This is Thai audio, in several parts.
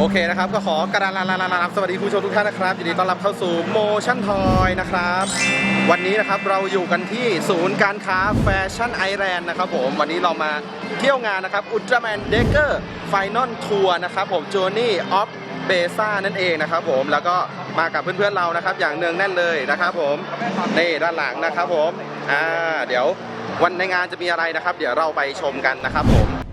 โอเคนะครับ ก็ขอกราลาลาลาลาสวัสดีผู้ชมทุกท่านนะครับยินดีต้อนรับเข้าสู่ Motion Toy นะครับ วันนี้นะครับเราอยู่กันที่ศูนย์การค้าแฟชั่นไอแลนด์นะครับผมวันนี้เรามาเที่ยวงานนะครับ Ultraman Decker Final Tour นะครับผม Journey of b e s a นั่นเองนะครับผมแล้วก็มากับเพื่อนๆเรานะครับ อย่างเนืองแน่นเลยนะครับผมนี่ด้านหลังนะครับผมอ่าเดี๋ยววันในงานจะมีอะไรนะครับ เดี๋ยวเราไปชมกันนะครับผม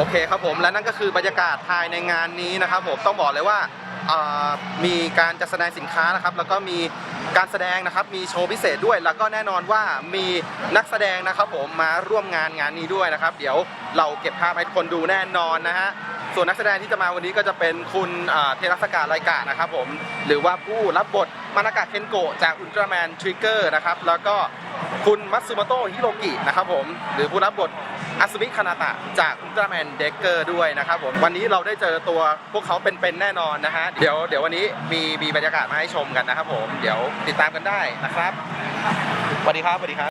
โอเคครับผมและนั่นก็คือบรรยากาศภายในงานนี้นะครับผมต้องบอกเลยว่ามีการจัดแสดงสินค้านะครับ แล้วก็มีการแสดงนะครับมีโชว์พิเศษด้วย แล้วก็แน่นอนว่ามีนักแสดงนะครับผมมาร่วมงานงานนี้ด้วยนะครับ เดี๋ยวเราเก็บภาพให้คนดูแน่นอนนะฮะส่วนนักแสดงที่จะมาวันนี้ก็จะเป็นคุณเทรัสกาไรกะนะครับผมหรือว่าผู้รับบทมานากะเคนโกะจากอุลตร้าแมนทริกเกอร์นะครับแล้วก็คุณมัตสึโมโตะฮิโรกินะครับผมหรือผู้รับบท อัศมิคานาตะจากอุลตร้าแมนเด็กเกอร์ด้วยนะครับผมวันนี้เราได้เจอตัวพวกเขาเป็นๆแน่นอนนะฮะเดี๋ยวเดี๋ยววันนี้มีมีบรรยากาศมาให้ชมกันนะครับผมเดี๋ยวติดตามกันได้นะครับสวัสดีครับสวัสดีครับ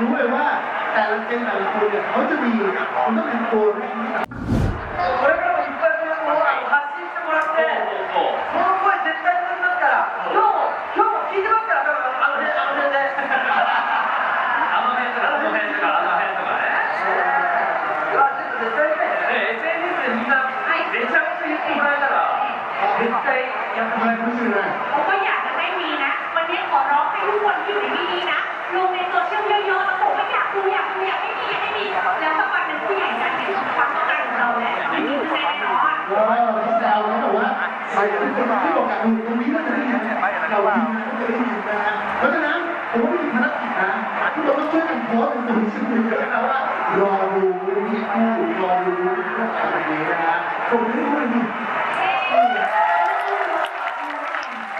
รู้เลยว่า แต่ละเจนแต่ละคนเนี่ยเขาจะมีมันต้องเป็นตัวแรกที่ これからもいっぱいこうあの発信してもらって、この声絶対通じますから、今日も今日も聞いてますから、多分あの辺あの辺で。あの辺とかこの辺とかあの辺とかね。あちょっと絶対ね、SNS でみんなめちゃくちゃ言ってもらえたら、絶対やってもらえます。 รู้สึกไง เขาก็อยากจะให้มีนะ วันนี้ขอร้องให้ทุกคนที่อยู่ในที่นี้นะ ลงในโซเชียลเยอะๆแล้วบอกว่อยากดูอยากดูอยากให้มีอยากให้มีแล้วสักวันหนึ่งผู้ใหญ่จะเห็นความต้องการของเราแหละไม่มีแน่นอนเออที่แซวนะแต่ว่าใครที่คนที่บอกอยากดูตรงนี้ก็จะได้ยินเราทีมงานก็จะได้ยินนะฮะเพราะฉะนั้นผมว่ามีภารกิจนะทุกคนต้องช่วยกันโพสต์ในโซเชียลมีเดียนะว่ารอดูมีคู่รอดูพวกอะไรนี้นะฮะผมไม่รู้เลยดิ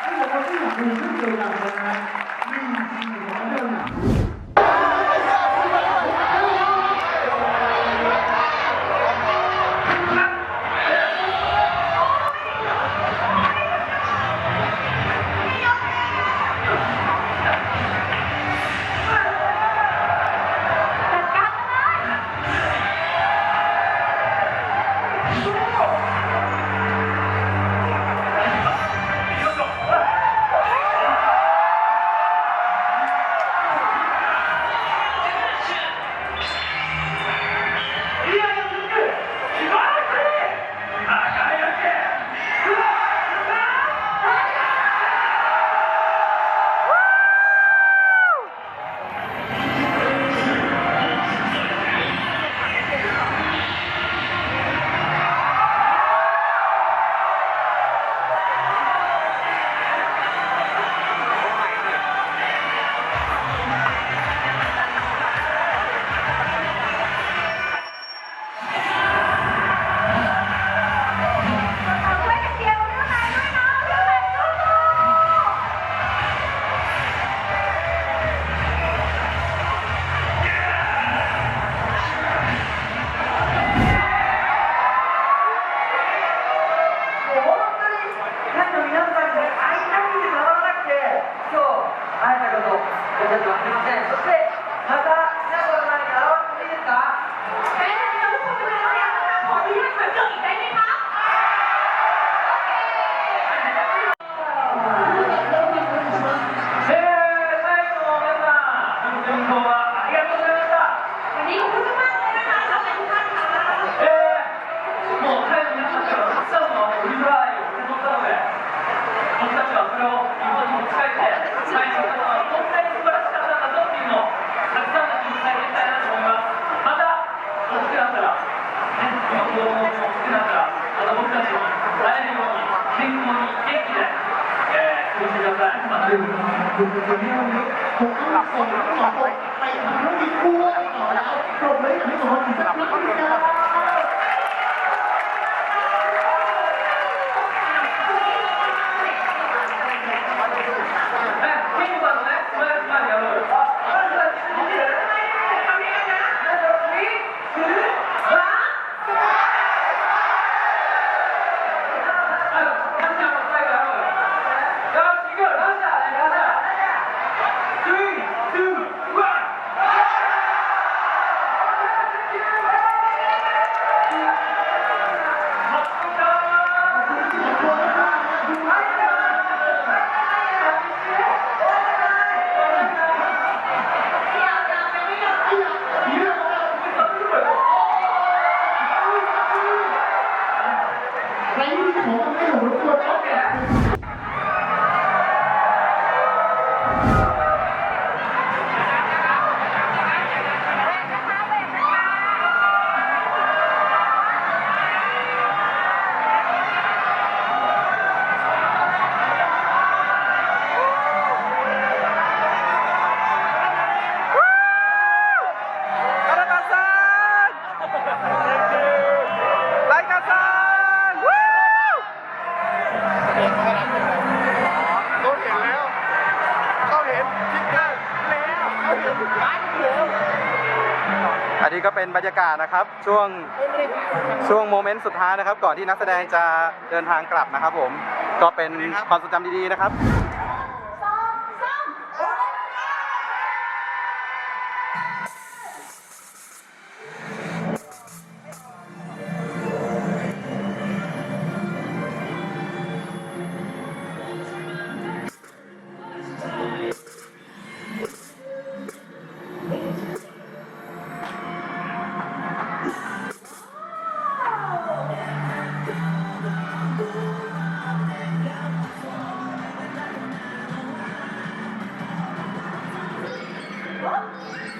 ที่บอกว่าที่อยากดูเรื่องเดียวกันนะฮะ จั คุณคุณคุณที่วันนี้ผมต้องส่งสองคนไปทำธุรกิจคู่ต่อแล้วปรบมือให้สองคนอีกสักครั้งนึ่งครับ เป็นบรรยากาศนะครับ ช่วงช่วงโมเมนต์สุดท้ายนะครับ ก่อนที่นักแสดงจะเดินทางกลับนะครับ ผมก็เป็นความทรงจำดีๆนะครับ Oh!